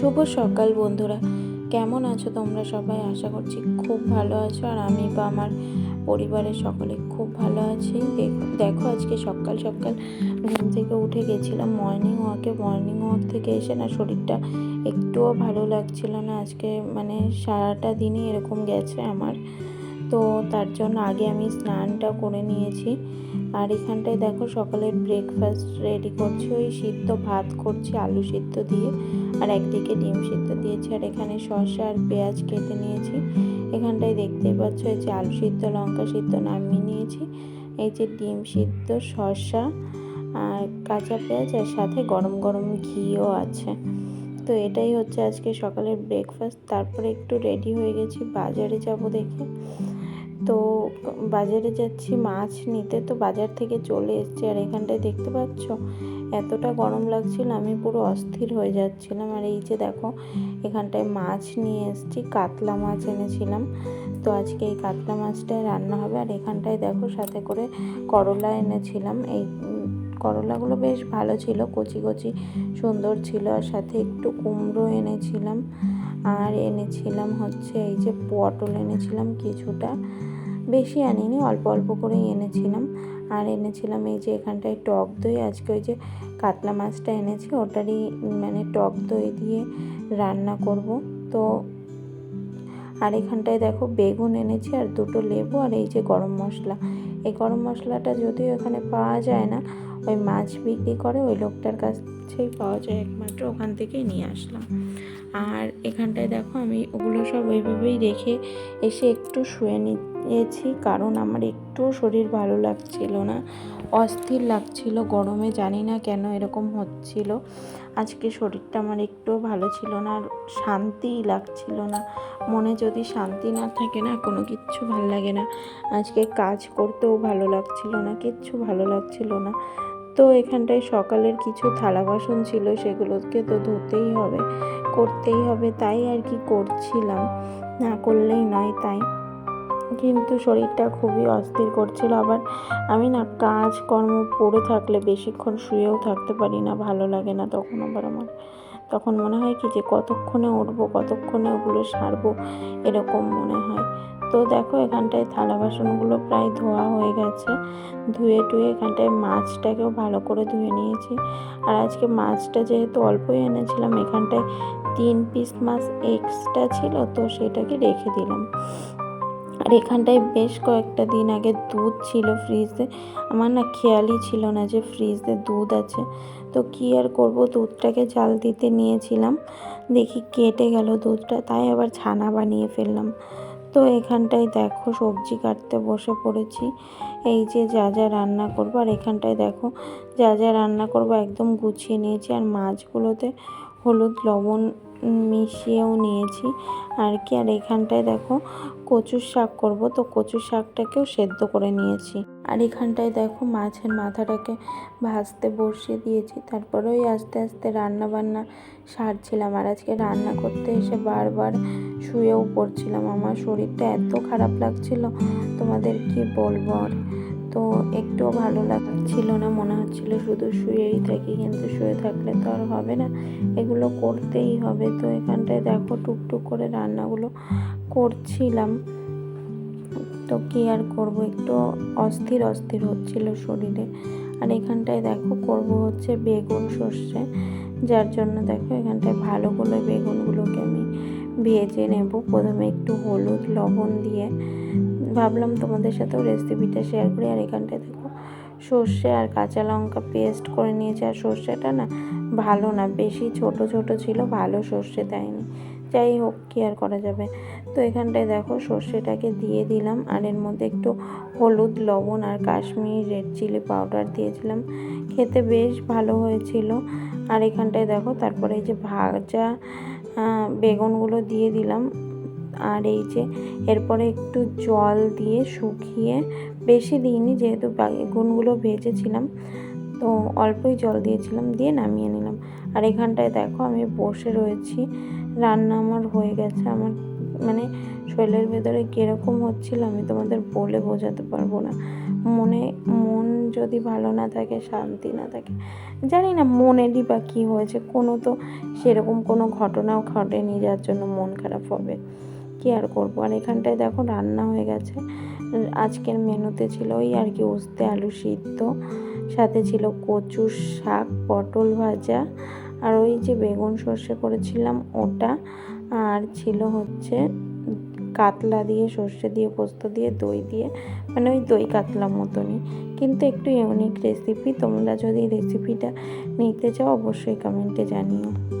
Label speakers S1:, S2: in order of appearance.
S1: শুভ সকাল বন্ধুরা। কেমন আছো তোমরা সবাই? আশা করছি খুব ভালো আছো। আর আমি বা আমার পরিবারের সকলে খুব ভালো আছি। দেখ- আজকে সকাল সকাল ঘুম থেকে উঠে গেছিলাম মর্নিং ওয়াকে মর্নিং ওয়াক থেকে এসে না শরীরটা একটুও ভালো লাগছিল না। আজকে মানে সারাটা দিনই এরকম গেছে আমার। তো তার জন্য আগে আমি স্নানটা করে নিয়েছি। আর এখানটায় দেখো সকালের ব্রেকফাস্ট রেডি করছি। ওই সিদ্ধ ভাত করছি, আলু সিদ্ধ দিয়ে। আর একদিকে ডিম সিদ্ধ দিয়েছি আর এখানে শসা আর পেঁয়াজ কেটে নিয়েছি। এখানটায় দেখতেই পাচ্ছ এই যে আলু সিদ্ধ, লঙ্কা সিদ্ধ নামিয়ে নিয়েছি। এই যে ডিম সিদ্ধ, শসা, আর কাঁচা পেঁয়াজ আর সাথে গরম গরম ঘিও আছে। তো এটাই হচ্ছে আজকে সকালের ব্রেকফাস্ট তারপরে একটু রেডি হয়ে গেছি বাজারে যাব দেখে। তো বাজারে যাচ্ছি, মাছ নিতে তো বাজার থেকে চলে এসেছি। আর এখানটায় দেখতে পাচ্ছ? এতটা গরম লাগছিল, আমি পুরো অস্থির হয়ে যাচ্ছিলাম। আর এই যে দেখো, এখানটায় মাছ নিয়ে এসেছি, কাতলা মাছ এনেছিলাম। তো আজকে এই কাতলা মাছটাই রান্না হবে। আর এখানটায় দেখো, সাথে করে করলা এনেছিলাম। এই করলাগুলো বেশ ভালো ছিল, কচি কচি সুন্দর ছিল। আর সাথে একটু কুমড়ো এনেছিলাম। আর এনেছিলাম হচ্ছে এই যে পটল এনেছিলাম কিছুটা। বেশি আনিনি, অল্প অল্প করেই এনেছিলাম। আর এনেছিলাম এই যে এখানটায় টক দই, আজকে ওই যে কাতলা মাছটা এনেছি, ওটারই মানে টক দই দিয়ে রান্না করব। তো আর এখানটায় দেখো বেগুন এনেছি আর দুটো লেবু আর এই যে গরম মশলা। এই গরম মশলাটা যদিও এখানে পাওয়া যায় না, ওই মাছ বিক্রি করে ওই লোকটার কাছেই পাওয়া যায় একমাত্র ওখান থেকেই নিয়ে আসলাম। আর এখানটায় দেখো আমি ওগুলো সব ওইভাবেই রেখে এসে একটু শুয়ে নিয়েছি, কারণ আমার একটুও শরীর ভালো লাগছিল না, অস্থির লাগছিল, গরমে জানি না কেন এরকম হচ্ছিল। আজকে শরীরটা আমার একটুও ভালো ছিল না, আর শান্তিই লাগছিল না। মনে যদি শান্তি না থাকে না, কোনো কিচ্ছু ভালো লাগে না। আজকে কাজ করতেও ভালো লাগছিল না, কিচ্ছু ভালো লাগছিল না। তো এখানটায় সকালের কিছু থালা বাসন ছিল, সেগুলোকে তো ধুতেই হবে, করতেই হবে, তাই আর কি করছিলাম। না করলেই নয় তাই। কিন্তু শরীরটা খুবই অস্থির করছিল আবার। আমি না কাজকর্ম পড়ে থাকলে বেশিক্ষণ শুয়েও থাকতে পারি না, ভালো লাগে না তখন আবার আমার। তখন মনে হয় কি যে কতক্ষণে উঠবো, কতক্ষণে ওগুলো সারবো, এরকম মনে হয়। তো দেখো এখানটায় থালা বাসনগুলো প্রায় ধোয়া হয়ে গেছে। ধুয়ে টুয়ে এখানটায় মাছটাকেও ভালো করে ধুয়ে নিয়েছি। আর আজকে মাছটা যেহেতু অল্পই এনেছিলাম, এখানটায় তিন পিস মাছ এক্সট্রা ছিল, তো সেটাকে রেখে দিলাম। আর এখানটায় বেশ কয়েকটা দিন আগে দুধ ছিল ফ্রিজে। আমার না খেয়ালই ছিল না যে ফ্রিজে দুধ আছে। তো কী আর করব, দুধটাকে জাল দিতে নিয়েছিলাম। দেখি কেটে গেল দুধটা, তাই আবার ছানা বানিয়ে ফেললাম। তো এখানটায় দেখো সবজি কাটতে বসে পড়েছি। এই যে যা যা রান্না করব, আর এখানটায় দেখো যা যা রান্না করব একদম গুছিয়ে নিয়েছি। আর মাছগুলোতে হলুদ লবণ মিশিয়েও নিয়েছি। আর কি, আর এখানটায় দেখো কচুর শাক করব, তো কচুর শাকটাকেও সেদ্ধ করে নিয়েছি। আর এখানটায় দেখো মাছের মাথাটাকে ভাজতে বসিয়ে দিয়েছি। তারপরে ওই আস্তে আস্তে রান্না বান্না সারছিলাম আর আজকে রান্না করতে এসে বারবার শুয়েও পড়ছিলাম। আমার শরীরটা এত খারাপ লাগছিল, তোমাদের কি বলব আর? তো একটুও ভালো লাগছিল না, মনে হচ্ছিল শুধু শুয়েই থাকি, কিন্তু শুয়ে থাকলে তো আর হবে না। এগুলো করতেই হবে। তো এখানটায় দেখো টুকটুক করে রান্নাগুলো করছিলাম। তো কি আর করব, একটু অস্থির অস্থির হচ্ছিল শরীরে। আর এখানটায় দেখো করব হচ্ছে বেগুন সর্ষে, যার জন্য দেখো এখানটায় ভালো করে বেগুনগুলোকে আমি ভেজে নেব। প্রথমে একটু হলুদ, লবণ দিয়ে। ভাবলাম তোমাদের সাথেও রেসিপিটা শেয়ার করি। আর এখানটায় দেখো সর্ষে আর কাঁচা লঙ্কা পেস্ট করে নিয়েছি। আর সর্ষেটা না ভালো না, বেশি ছোট ছোট ছিল, ভালো সর্ষে দেয়নি। যাই হোক কি আর করা যাবে। তো এখানটায় দেখো সর্ষেটাকে দিয়ে দিলাম আর এর মধ্যে একটু হলুদ, লবণ আর কাশ্মীর রেড চিলি পাউডার দিয়েছিলাম। খেতে বেশ ভালো হয়েছিল। আর এখানটায় দেখো তারপরে এই যে ভাজা বেগুনগুলো দিয়ে দিলাম। আর এই যে এরপরে একটু জল দিয়ে শুকিয়ে, বেশি দিইনি যেহেতু বেগুনগুলো ভেজেছিলাম। তো অল্পই জল দিয়েছিলাম, দিয়ে নামিয়ে নিলাম। আর এখানটায় দেখো আমি বসে রয়েছি। রান্না আমার হয়ে গেছে। আমার মানে শরীরের ভেতরে কীরকম হচ্ছিল আমি তোমাদের বলে বোঝাতে পারব না। মনে, মন যদি ভালো না থাকে, শান্তি না থাকে, জানি না মনেরই বা কী হয়েছে। কোনো তো সেরকম কোনো ঘটনাও ঘটেনি যার জন্য মন খারাপ হবে। কী আর করব? আর এখানটায় দেখো রান্না হয়ে গেছে। আজকের মেনুতে ছিল ওই আর কি উস্তে আলু সিদ্ধ, সাথে ছিল কচু শাক, পটল ভাজা আর ওই যে বেগুন সর্ষে করেছিলাম, ওটা। আর ছিল হচ্ছে কাতলা দিয়ে, সর্ষে দিয়ে, পোস্ত দিয়ে, দই দিয়ে মানে ওই দই কাতলার মতনই। কিন্তু একটু ইউনিক রেসিপি তোমরা যদি রেসিপিটা নিতে চাও, অবশ্যই কমেন্টে জানিও।